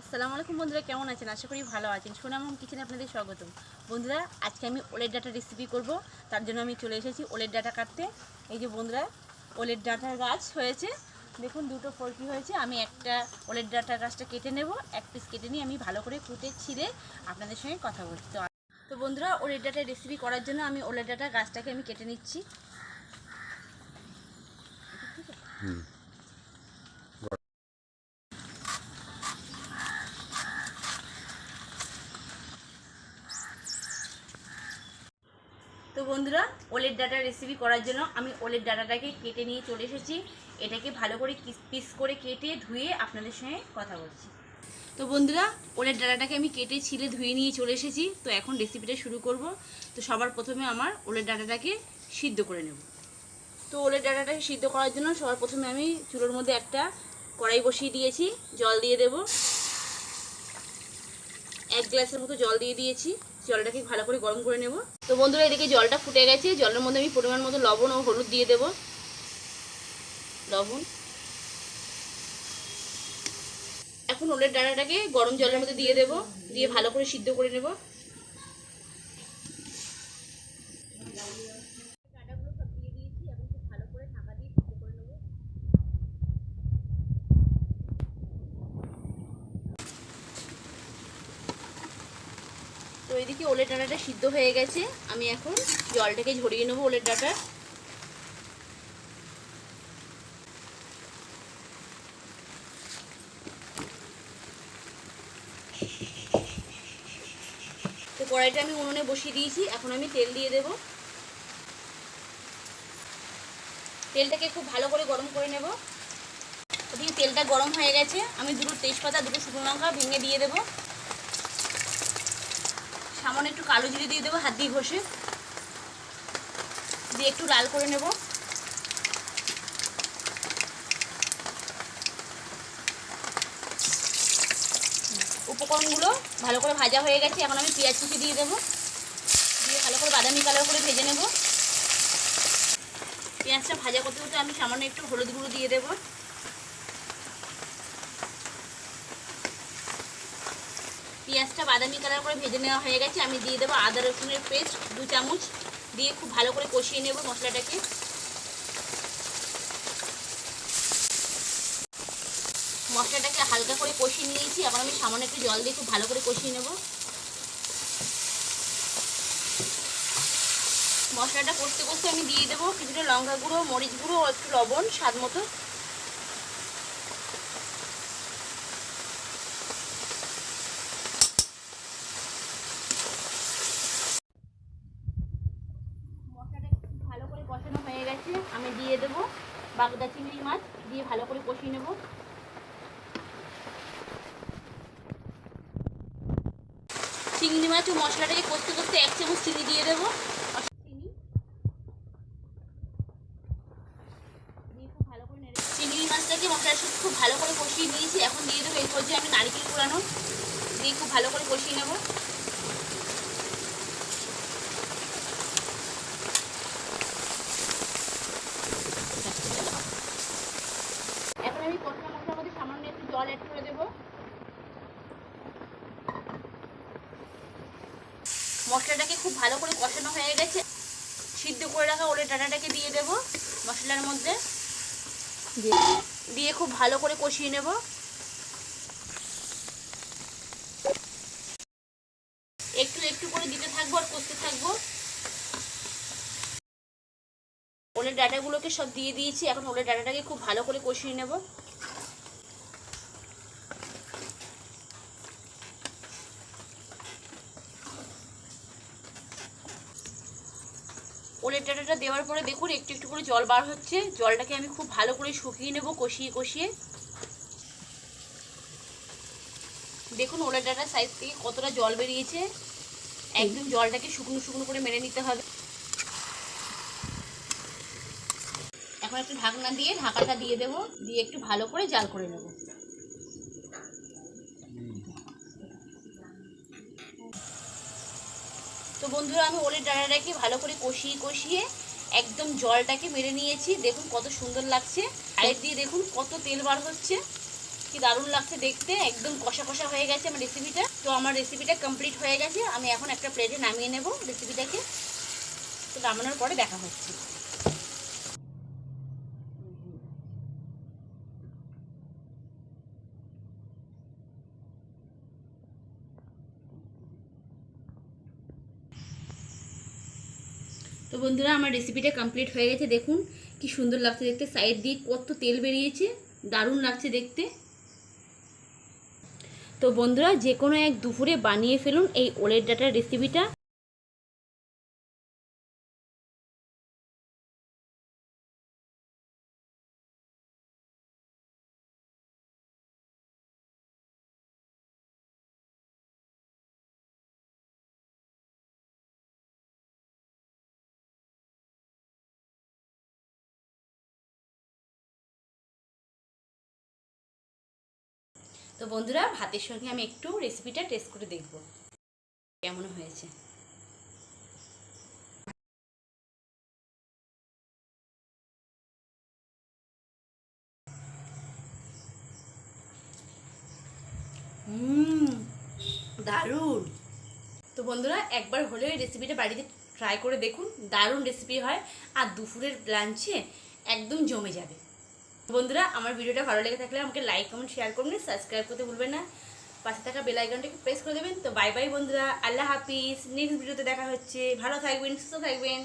আসসালামু আলাইকুম বন্ধুরা, কেমন আছেন? আশা করি ভালো আছেন। সোনামম কিচেনে আপনাদের স্বাগতম। বন্ধুরা, আজকে আমি ওলের ডাটা রেসিপি করব। তার জন্য আমি চলে এসেছি ওলের ডাটা কাটতে। এই যে বন্ধুরা, ওলের ডাটার গাছ হয়েছে। দেখুন, দুটো ফলকি হয়েছে। আমি একটা ওলের ডাটার গাছটা কেটে নেব। এক পিস কেটে নিয়ে আমি ভালো করে কুটে, ছিঁড়ে আপনাদের সঙ্গে কথা বলছি। তো তো বন্ধুরা, ওলের ডাটা রেসিপি করার জন্য আমি ওলের ডাটা গাছটাকে আমি কেটে নিচ্ছি। তো বন্ধুরা, ওলের ডাটা রেসিপি করার জন্য আমি ওলের ডাটাটাকে কেটে নিয়ে চলে এসেছি। এটাকে ভালো করে পিস করে কেটে ধুয়ে আপনাদের সঙ্গে কথা বলছি। তো বন্ধুরা, ওলের ডাটাটাকে আমি কেটে ছিলে ধুয়ে নিয়ে চলে এসেছি। তো এখন রেসিপিটা শুরু করব। তো সবার প্রথমে আমার ওলের ডাটাটাকে সিদ্ধ করে নেব। তো ওলের ডাটাটাকে সিদ্ধ করার জন্য সবার প্রথমে আমি চুলোর মধ্যে একটা কড়াই বসিয়ে দিয়েছি। জল দিয়ে দেব। এক গ্লাসের মতো জল দিয়ে দিয়েছি। জলটাকে ভালো করে গরম করে নেব? তো বন্ধুরা, এদিকে জলটা ফুটে গেছে। জলের মধ্যে আমি পরিমাণ মতো লবণ ও হলুদ দিয়ে দেব। লবণ। এখন ওলের ডাঁটাটাকে গরম জলের মধ্যে দিয়ে দেব। দিয়ে ভালো করে সিদ্ধ করে নেব ডাঁটাগুলো সব দিয়ে দিয়েছি এখন খুব ভালো করে ঢাকা দিয়ে সিদ্ধ করে নেব তো এদিকে ওলের ডাঁটাটা সিদ্ধ হয়ে গেছে। আমি এখন জলটাকে ঝরিয়ে নেব ওলের ডাঁটা। তো কড়াইটা আমি উনুনে বসিয়ে দিয়েছি, এখন আমি তেল দিয়ে দেব। তেলটাকে খুব ভালো করে গরম করে নেব। ওদিকে তেলটা গরম হয়ে গেছে, আমি দুটো তেজপাতা, দুটো শুকনো লঙ্কা ভেঙে দিয়ে দেবো। সামান্য একটু কালো জিরে দিয়ে দেবো, হাত দিয়ে ঘষে। দিয়ে একটু লাল করে নেব। উপকরণগুলো ভালো করে ভাজা হয়ে গেছে, এখন আমি পেঁয়াজ কুচি দিয়ে দেবো। দিয়ে ভালো করে বাদামি কালার করে ভেজে নেব। পেঁয়াজটা ভাজা করতে করতে আমি সামান্য একটু হলুদ গুঁড়ো দিয়ে দেবো। পেঁয়াজটা বাদামি কালার করে ভেজে নেওয়া হয়ে গেছে। আমি দিয়ে দেবো আদা রসুনের পেস্ট, দু চামচ। দিয়ে খুব ভালো করে কষিয়ে নেব মশলাটাকে। মশলাটাকে হালকা করে কষিয়ে নিয়েছি। এখন আমি সামান্য একটু জল দিয়ে খুব ভালো করে কষিয়ে নেব। মশলাটা কষতে কষতে আমি দিয়ে দেবো কিছুটা লঙ্কা গুঁড়ো, মরিচ গুঁড়ো, একটু লবণ, স্বাদ মতো মশলাটা খুব ভালো করে কষানো হয়ে গেছে আমি দিয়ে দেবো বাগদা চিংড়ি মাছ দিয়ে ভালো করে কষিয়ে নেব। চিংড়ি মাছ ও মশলাটাকে কষতে কষতে এক চামচ চিনি দিয়ে দেবো। চিনি খুব ভালো করে নেড়ে চিংড়ি মাছটাকে খুব ভালো করে কষিয়ে নিয়েছি। এখন দিয়ে দেবো এই পর্যায়ে আমি নারিকেল কুড়ানো। দিয়ে খুব ভালো করে কষিয়ে নেব এখন আমি কষা মশলার মধ্যে সামান্য একটু জল অ্যাড করে দেবো। মশলাটাকে খুব ভালো করে কষানো হয়ে গেছে। সিদ্ধ করে রাখা ওলে ডাটাটাকে দিয়ে দেবো মশলার মধ্যে। দিয়ে খুব ভালো করে কষিয়ে নেব। একটু একটু করে দিতে থাকব আর কষতে থাকব। ওলের ডাটাগুলোকে সব দিয়ে দিয়েছি, এখন ওলের ডাটাটাকে খুব ভালো করে কষিয়ে নেব। ডাটাটা দেওয়ার পরে দেখুন, একটু একটু করে জল বার হচ্ছে। জলটাকে আমি খুব ভালো করে শুকিয়ে নেব, কষিয়ে কষিয়ে। দেখুন ওলা ডাটার সাইজ থেকে কতটা জল বেরিয়েছে। একদম জলটাকে শুকনো শুকনো করে মেরে নিতে হবে। এখন একটু ঢাকনা দিয়ে, ঢাকাটা দিয়ে দেব, দিয়ে একটু ভালো করে জাল করে নেব। তো বন্ধুরা, আমি ওলের ডাঁটাটাকে ভালো করে কষিয়ে কষিয়ে একদম জলটাকে মেরে নিয়েছি। দেখুন কত সুন্দর লাগছে। সাইড দিয়ে দেখুন কত তেল বার হচ্ছে। কি দারুণ লাগছে দেখতে। একদম কষা কষা হয়ে গেছে আমার রেসিপিটা তো আমার রেসিপিটা কমপ্লিট হয়ে গেছে। আমি এখন একটা প্লেটে নামিয়ে নেব রেসিপিটাকে তো নামানোর পরে দেখা হচ্ছে। তো বন্ধুরা, আমার রেসিপিটা কমপ্লিট হয়ে গেছে। দেখুন, কি সুন্দর লাগছে দেখতে। সাইড দিয়ে কত তেল বেরিয়েছে, দারুণ লাগছে দেখতে। তো বন্ধুরা যে কোনো এক দুপুরে বানিয়ে ফেলুন এই ওলের ডাটার রেসিপিটা তো বন্ধুরা ভাতের সঙ্গে আমি একটু রেসিপিটা টেস্ট করে দেখব। কেমন হয়েছে? হুম দারুণ। তো বন্ধুরা একবার হলেও এই রেসিপিটা বাড়িতে ট্রাই করে দেখুন। দারুণ রেসিপি হয়। আর দুপুরের লাঞ্চে একদম জমে যাবে। বন্ধুরা, আমার ভিডিওটা ভালো লেগে থাকলে আমাকে লাইক কমেন্ট শেয়ার করবেন সাবস্ক্রাইব করতে ভুলবেন না। পাশে থাকা বেল আইকনটাকে প্রেস করে দেবেন। তো বাই বাই বন্ধুরা, আল্লাহ হাফিজ। নেক্সট ভিডিওতে দেখা হচ্ছে। ভালো থাকবেন, সুস্থ থাকবেন।